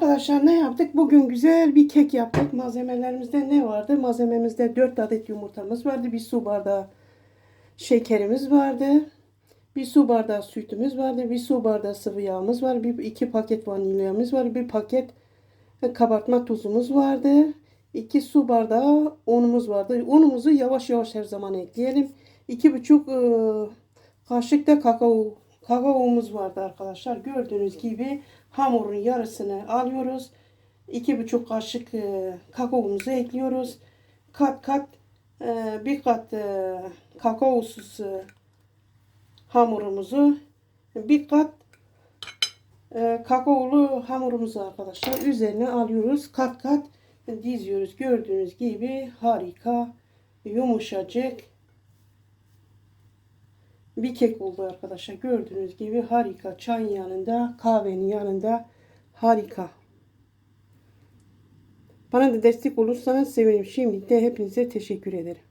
Arkadaşlar ne yaptık? Bugün güzel bir kek yaptık. Malzemelerimizde ne vardı? Malzememizde 4 adet yumurtamız vardı. Bir su bardağı şekerimiz vardı. Bir su bardağı sütümüz vardı. Bir su bardağı sıvı yağımız var. Bir iki paket vanilyamız var. Bir paket kabartma tuzumuz vardı. 2 su bardağı unumuz vardı. Unumuzu yavaş yavaş her zaman ekleyelim. 2,5 e, kaşık da kakao kakaomuz vardı arkadaşlar. Gördüğünüz gibi hamurun yarısını alıyoruz. 2,5 kaşık e, kakaomuzu ekliyoruz. Kat kat e, bir kat e, kakaosuz e, hamurumuzu bir kat e, kakaolu hamurumuzu arkadaşlar üzerine alıyoruz. Kat kat diziyoruz. Gördüğünüz gibi harika yumuşacık bir kek oldu arkadaşlar. Gördüğünüz gibi harika. Çayın yanında, kahvenin yanında harika. Bana da destek olursanız sevinirim. Şimdi de hepinize teşekkür ederim.